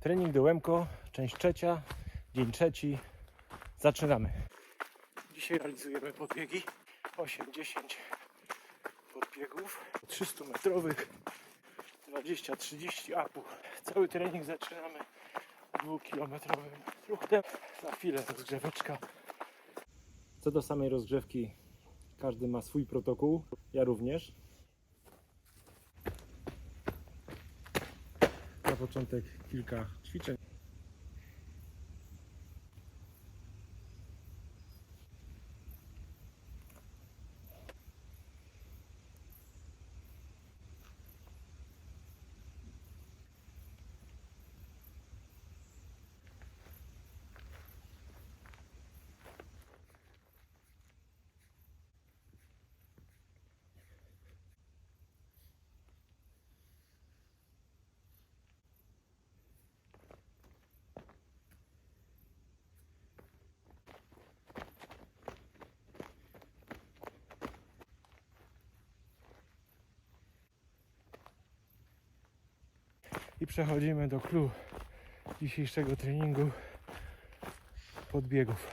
Trening dołemko, część trzecia, dzień trzeci. Zaczynamy. Dzisiaj realizujemy podbiegi 8-10 podbiegów 300 metrowych 20-30 upów. Cały trening zaczynamy dwukilometrowym ruchem. Za chwilę rozgrzeweczka. Co do samej rozgrzewki, każdy ma swój protokół. Ja również. Początek kilka ćwiczeń. I przechodzimy do clue dzisiejszego treningu podbiegów.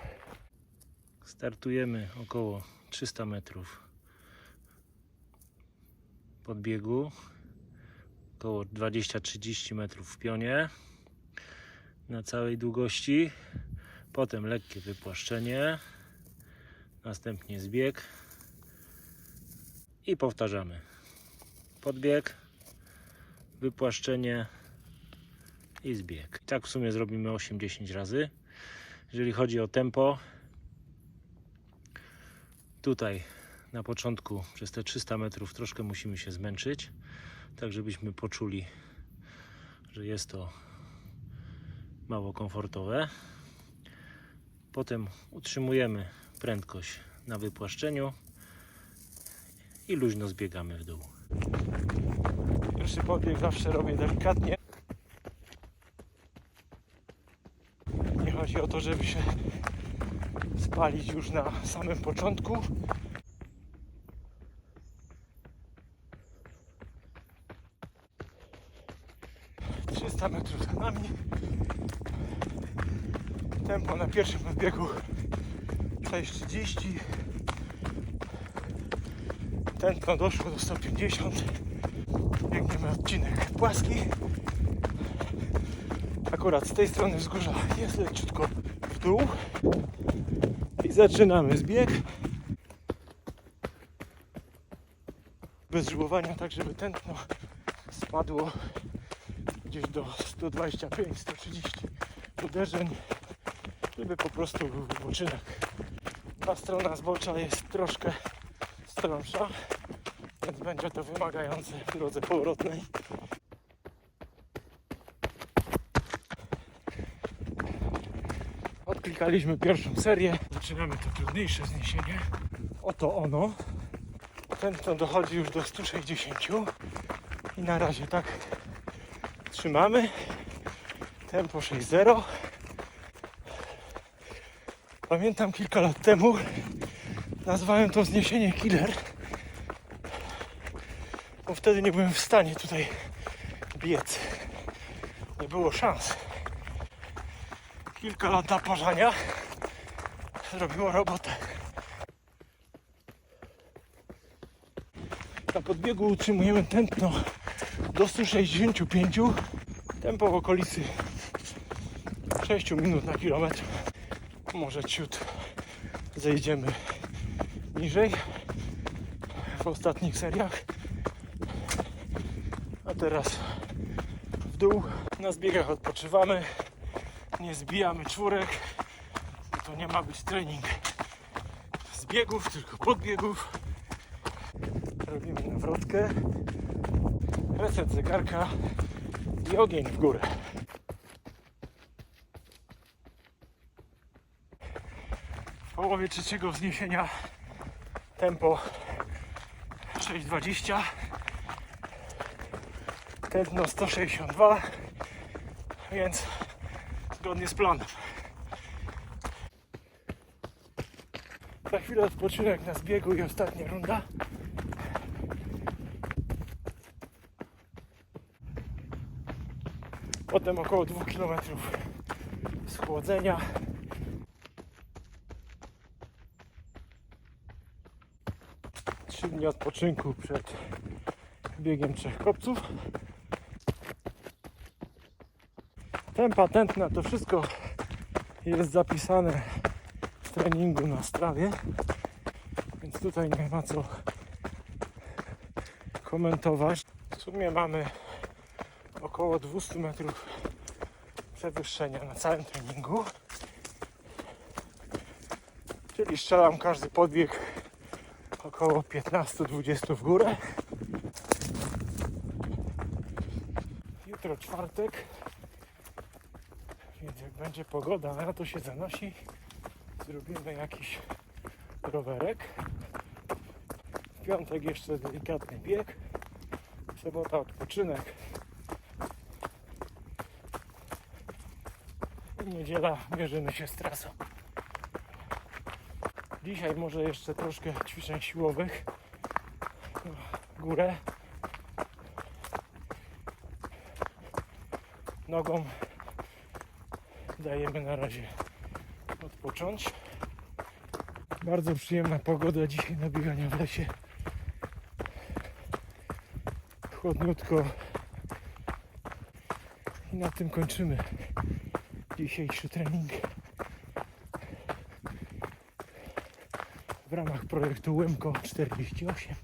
Startujemy około 300 metrów podbiegu, około 20-30 metrów w pionie na całej długości, potem lekkie wypłaszczenie, następnie zbieg i powtarzamy. Podbieg, wypłaszczenie i zbieg. Tak w sumie zrobimy 8-10 razy. Jeżeli chodzi o tempo, tutaj na początku przez te 300 metrów troszkę musimy się zmęczyć, tak żebyśmy poczuli, że jest to mało komfortowe. Potem utrzymujemy prędkość na wypłaszczeniu i luźno zbiegamy w dół. Pierwszy podbieg zawsze robię delikatnie. Nie chodzi o to, żeby się spalić już na samym początku. Trzysta metrów za nami. Tempo na pierwszym podbiegu 6.30. Tętno doszło do 150 biegniemy odcinek płaski. Akurat z tej strony wzgórza jest leciutko w dół. I zaczynamy zbieg. Bez żułowania, tak żeby tętno spadło gdzieś do 125-130 uderzeń, żeby po prostu był wypoczynek. Ta strona zbocza jest troszkę strąższa więc będzie to wymagające w drodze powrotnej. Odklikaliśmy pierwszą serię. Zaczynamy to trudniejsze zniesienie. Oto ono. Tętno dochodzi już do 160 i na razie tak trzymamy. Tempo 6.0. Pamiętam kilka lat temu nazwałem to zniesienie killer bo wtedy nie byłem w stanie tutaj biec. Nie było szans. Kilka lat naparzania zrobiło robotę. Na podbiegu utrzymujemy tętno do 165. Tempo w okolicy 6 minut na kilometr. Może ciut zejdziemy niżej w ostatnich seriach. Teraz w dół. Na zbiegach odpoczywamy. Nie zbijamy czwórek. To nie ma być trening zbiegów, tylko podbiegów. Robimy nawrotkę. Reset zegarka i ogień w górę. W połowie trzeciego wzniesienia tempo 6,20 tętno 162 więc zgodnie z planem za chwilę odpoczynek na zbiegu i ostatnia runda Potem około 2 km schłodzenia. Trzy dni odpoczynku przed biegiem trzech kopców. Ten patent na to wszystko jest zapisane w treningu na strawie, więc tutaj nie ma co komentować. W sumie mamy około 200 metrów przewyższenia na całym treningu. Czyli strzelam każdy podbieg około 15-20 w górę. Jutro czwartek, będzie pogoda, na to się zanosi, zrobimy jakiś rowerek. W piątek jeszcze delikatny bieg. Sobota odpoczynek. I niedziela mierzymy się z trasą. Dzisiaj może jeszcze troszkę ćwiczeń siłowych. Górę. Nogą dajemy na razie odpocząć. Bardzo przyjemna pogoda dzisiaj na biegania w lesie. Chłodniutko. I na tym kończymy dzisiejszy trening. W ramach projektu Łemko 48.